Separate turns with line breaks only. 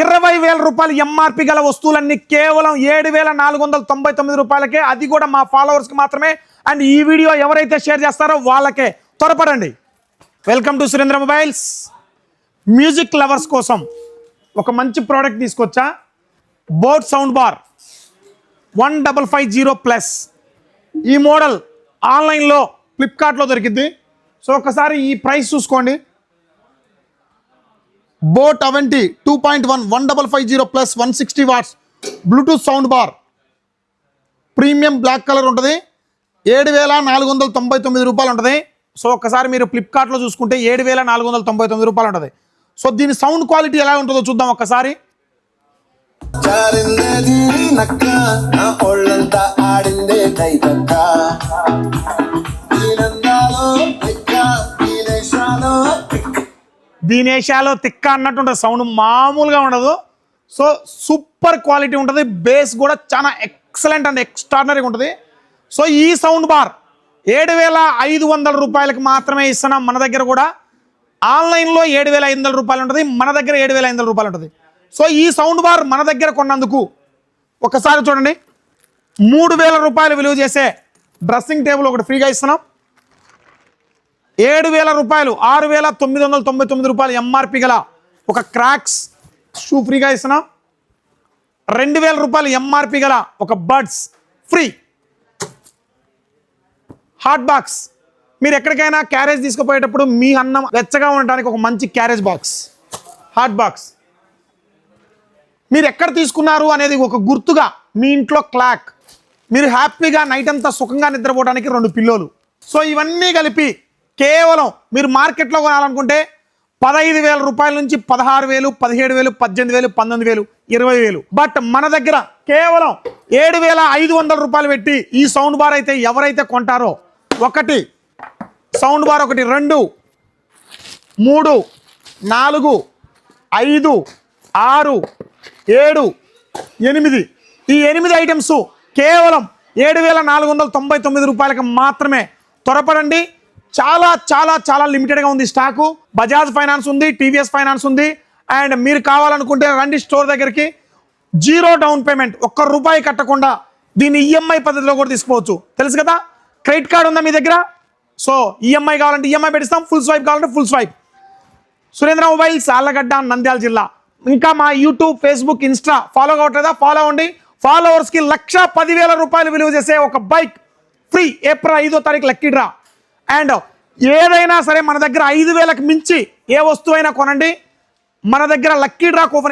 ఇరవై వేల రూపాయలు ఎంఆర్పి గల వస్తువులన్నీ కేవలం ఏడు వేల నాలుగు వందల తొంభై తొమ్మిది రూపాయలకే. అది కూడా మా ఫాలోవర్స్కి మాత్రమే. అండ్ ఈ వీడియో ఎవరైతే షేర్ చేస్తారో వాళ్ళకే. త్వరపడండి. Welcome to Surendra mobiles music lovers కోసం ఒక మంచి ప్రోడక్ట్ తీసుకొచ్చా? Boat sound bar one double five zero plus ఈ మోడల్ ఆన్లైన్లో ఫ్లిప్కార్ట్లో దొరికింది సో ఒకసారి ఈ ప్రైస్ చూసుకోండి. Boat Aavante two point one one double five zero plus one sixty watts bluetooth sound bar premium black colour ఉంటుంది. ఏడు వేల నాలుగు వందల తొంభై తొమ్మిది రూపాయలు ఉంటుంది. సో ఒకసారి మీరు ఫ్లిప్కార్ట్లో చూసుకుంటే ఏడు వేల నాలుగు వందల తొంభై తొమ్మిది రూపాయలు ఉంటుంది. సో దీని సౌండ్ క్వాలిటీ ఎలా ఉంటుందో చూద్దాం ఒక్కసారి
ఆడిందే
దీనేషాలో తిక్క అన్నట్టు ఉంటుంది. సౌండ్ మామూలుగా ఉండదు. సో సూపర్ క్వాలిటీ ఉంటుంది. బేస్ కూడా చాలా ఎక్సలెంట్ అండ్ ఎక్స్ట్రాడినరీగా ఉంటుంది. సో ఈ సౌండ్ బార్ ఏడు వేల ఐదు వందల రూపాయలకు మాత్రమే ఇస్తున్నాం మన దగ్గర కూడా. ఆన్లైన్లో ఏడు వేల ఐదు వందల రూపాయలు ఉంటుంది. మన దగ్గర ఏడు వేల ఐదు వందల రూపాయలు ఉంటుంది. సో ఈ సౌండ్ బార్ మన దగ్గర కొన్నందుకు ఒకసారి చూడండి. మూడు వేల రూపాయలు విలువ చేసే డ్రెస్సింగ్ టేబుల్ ఒకటి ఫ్రీగా ఇస్తున్నాం. ఏడు వేల రూపాయలు ఆరు వేల తొమ్మిది వందల తొంభై తొమ్మిది రూపాయలు ఎంఆర్పి గల ఒక క్రాక్స్ షూ ఫ్రీగా ఇస్తున్నాం. రెండు వేల రూపాయలు ఎంఆర్పి గల ఒక బర్డ్స్ ఫ్రీ. హాట్ బాక్స్ మీరు ఎక్కడికైనా క్యారేజ్ తీసుకుపోయేటప్పుడు మీ అన్నం వెచ్చగా ఉండడానికి ఒక మంచి క్యారేజ్ బాక్స్ హాట్ బాక్స్ మీరు ఎక్కడ తీసుకున్నారు అనేది ఒక గుర్తుగా మీ ఇంట్లో క్లాక్ మీరు హ్యాపీగా నైట్ అంతా సుఖంగా నిద్రపోవడానికి రెండు పిల్లోలు సో ఇవన్నీ కలిపి కేవలం మీరు మార్కెట్లో కొనాలనుకుంటే పదహైదు వేల రూపాయల నుంచి పదహారు వేలు పదిహేడు వేలు పద్దెనిమిది వేలు పంతొమ్మిది వేలు ఇరవై వేలు. బట్ మన దగ్గర కేవలం ఏడు వేల ఐదు వందల రూపాయలు పెట్టి ఈ సౌండ్ బార్ అయితే ఎవరైతే కొంటారో ఒకటి సౌండ్ బార్ ఒకటి రెండు మూడు నాలుగు ఐదు ఆరు ఏడు ఎనిమిది. ఈ ఎనిమిది ఐటమ్స్ కేవలం ఏడు వేల నాలుగు వందల తొంభై తొమ్మిది రూపాయలకి మాత్రమే త్వరపడండి. చాలా చాలా చాలా లిమిటెడ్గా ఉంది స్టాకు బజాజ్ ఫైనాన్స్ ఉంది టీవీఎస్ ఫైనాన్స్ ఉంది. అండ్ మీరు కావాలనుకుంటే రండి స్టోర్ దగ్గరికి. జీరో డౌన్ పేమెంట్ ఒక్క రూపాయి కట్టకుండా దీన్ని ఈఎంఐ పద్ధతిలో కూడా తీసుకోవచ్చు. తెలుసు కదా? క్రెడిట్ కార్డు ఉందా మీ దగ్గర? సో ఈఎంఐ కావాలంటే ఈఎంఐ పెట్టిస్తాం ఫుల్ స్వైప్ కావాలంటే full swipe Surendra mobiles Allagadda Nandyal జిల్లా ఇంకా మా యూట్యూబ్ ఫేస్బుక్ ఇన్స్టా ఫాలో కావట్లేదా? ఫాలో అవ్వండి. ఫాలోవర్స్కి లక్ష పదివేల రూపాయలు విలువ చేసే ఒక బైక్ ఫ్రీ ఏప్రిల్ ఐదో తారీఖు లక్కీ డ్రా. అండ్ ఏదైనా సరే మన దగ్గర ఐదు వేలకు మించి ఏ వస్తువైనా కొనండి. మన దగ్గర లక్కీ డ్రా కూపన్